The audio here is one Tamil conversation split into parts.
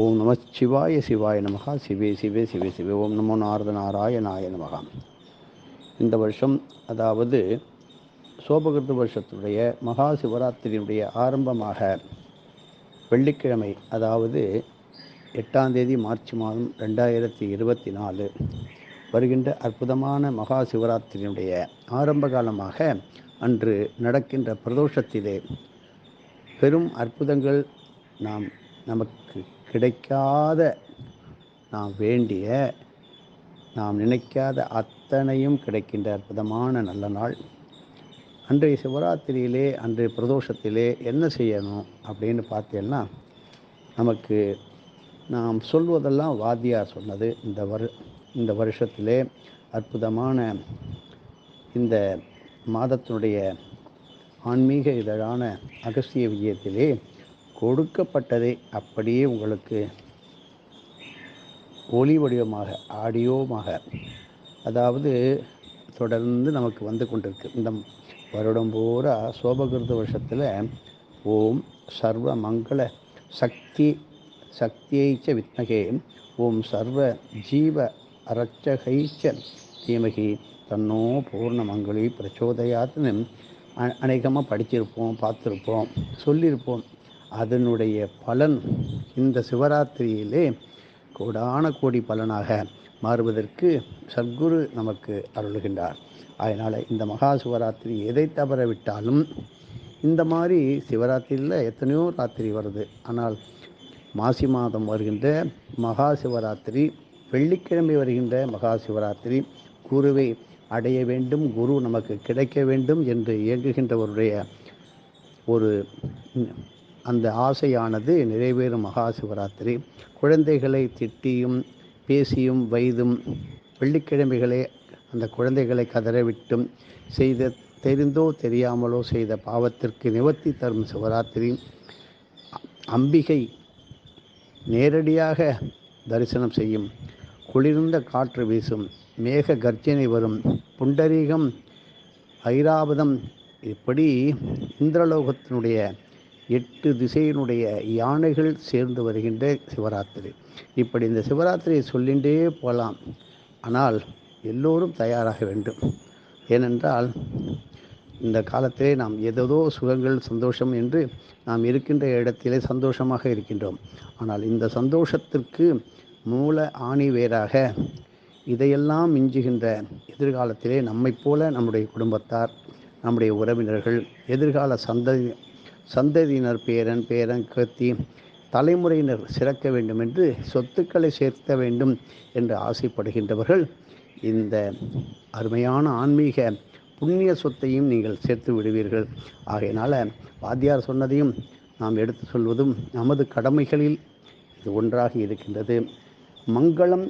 ஓம் நம சிவாய சிவாய நமகா சிவே சிவே சிவே சிவே. ஓம் நமோ நாரத நாராயணாய நமகா. இந்த வருஷம் அதாவது சோபகிருத வருஷத்துடைய மகா சிவராத்திரியினுடைய ஆரம்பமாக வெள்ளிக்கிழமை அதாவது எட்டாம் தேதி மார்ச் மாதம் ரெண்டாயிரத்தி இருபத்தி நாலு வருகின்ற அற்புதமான மகா சிவராத்திரியினுடைய ஆரம்ப காலமாக அன்று நடக்கின்ற பிரதோஷத்திலே பெரும் அற்புதங்கள் நாம் நமக்கு கிடைக்காத நாம் வேண்டிய நாம் நினைக்காத அத்தனையும் கிடைக்கின்ற அற்புதமான நல்ல நாள். அன்றைய சிவராத்திரியிலே அன்றைய பிரதோஷத்திலே என்ன செய்யணும் அப்படின்னு பார்த்தீங்கன்னா நமக்கு நாம் சொல்வதெல்லாம் வாத்தியார் சொன்னது. இந்த வரு இந்த வருஷத்திலே அற்புதமான இந்த மாதத்தினுடைய ஆன்மீக இதழான அகஸ்திய விஜயத்திலே கொடுக்கப்பட்டதை அப்படியே உங்களுக்கு ஒளி வடிவமாக ஆடியோமாக அதாவது தொடர்ந்து நமக்கு வந்து கொண்டிருக்கு. இந்த வருடம் பூரா சோபகிருத வருஷத்தில் ஓம் சர்வ மங்கள சக்தி சக்தியைச்ச வித்மகே ஓம் சர்வ ஜீவ அரட்சகைச்ச தீமகி தன்னோ பூர்ண மங்களி பிரச்சோதயாத்னு அநேகமாக படிச்சிருப்போம் பார்த்துருப்போம் சொல்லியிருப்போம். அதனுடைய பலன் இந்த சிவராத்திரியிலே கோடான கோடி பலனாக மாறுவதற்கு சத்குரு நமக்கு அருளுகின்றார். அதனால் இந்த மகா சிவராத்திரி எதை தவற விட்டாலும் இந்த மாதிரி சிவராத்திரியில் எத்தனையோ ராத்திரி வருது. ஆனால் மாசி மாதம் வருகின்ற மகா சிவராத்திரி வெள்ளிக்கிழமை வருகின்ற மகா சிவராத்திரி குருவை அடைய வேண்டும் குரு நமக்கு கிடைக்க வேண்டும் என்று இயங்குகின்றவருடைய ஒரு அந்த ஆசையானது நிறைவேறும் மகா சிவராத்திரி குழந்தைகளை திட்டியும் பேசியும் வைதும் வெள்ளிக்கிழமைகளை அந்த குழந்தைகளை கதறவிட்டும் செய்த தெரிந்தோ தெரியாமலோ செய்த பாவத்திற்கு நிவர்த்தி தரும் சிவராத்திரி. அம்பிகை நேரடியாக தரிசனம் செய்யும். குளிர்ந்த காற்று வீசும். மேக கர்ஜனை வரும். புண்டரீகம் ஐராவதம். இப்படி இந்திரலோகத்தினுடைய எட்டு திசையினுடைய யானைகள் சேர்ந்து வருகின்ற சிவராத்திரி. இப்படி இந்த சிவராத்திரியை சொல்லிகிட்டே போகலாம். ஆனால் எல்லோரும் தயாராக வேண்டும். ஏனென்றால் இந்த காலத்திலே நாம் ஏதோ சுகங்கள் சந்தோஷம் என்று நாம் இருக்கின்ற இடத்திலே சந்தோஷமாக இருக்கின்றோம். ஆனால் இந்த சந்தோஷத்திற்கு மூல ஆணி வேறாக இதையெல்லாம் மிஞ்சுகின்ற எதிர்காலத்திலே நம்மைப் போல நம்முடைய குடும்பத்தார் நம்முடைய உறவினர்கள் எதிர்கால சந்ததி சந்ததியினர் பேரன் பேரன் கத்தி தலைமுறையினர் சிறக்க வேண்டும் என்று சொத்துக்களை சேர்த்த வேண்டும் என்று ஆசைப்படுகின்றவர்கள் இந்த அருமையான ஆன்மீக புண்ணிய சொத்தையும் நீங்கள் சேர்த்து விடுவீர்கள். ஆகையினால் வாத்தியார் சொன்னதையும் நாம் எடுத்து சொல்வதும் நமது கடமைகளில் இது ஒன்றாக இருக்கின்றது. மங்களம்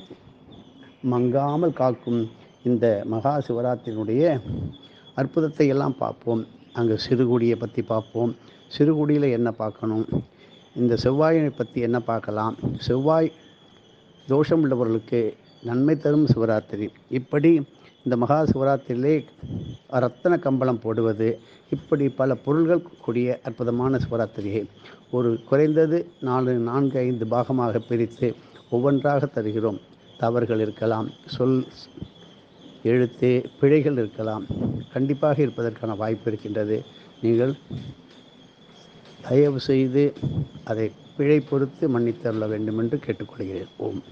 மங்காமல் காக்கும் இந்த மகா சிவராத்திரியினுடைய அற்புதத்தை எல்லாம் பார்ப்போம். அங்கே சிறுகுடியை பற்றி பார்ப்போம். சிறுகுடியில் என்ன பார்க்கணும்? இந்த செவ்வாயை பற்றி என்ன பார்க்கலாம்? செவ்வாய் தோஷம் உள்ளவர்களுக்கு நன்மை தரும் சிவராத்திரி. இப்படி இந்த மகா சிவராத்திரியிலே ரத்தன கம்பளம் போடுவது இப்படி பல பொருள்கள் கூடிய அற்புதமான சிவராத்திரியை ஒரு குறைந்தது நாலு நான்கு ஐந்து பாகமாக பிரித்து ஒவ்வொன்றாக தருகிறோம். தவறுகள் இருக்கலாம். சொல் எழுத்து பிழைகள் இருக்கலாம். கண்டிப்பாக இருப்பதற்கான வாய்ப்பு இருக்கின்றது. நீங்கள் தயவு செய்து அதை பிழை பொறுத்து மன்னித்தருள வேண்டும் என்று கேட்டுக்கொள்கிறேன். ஓம்.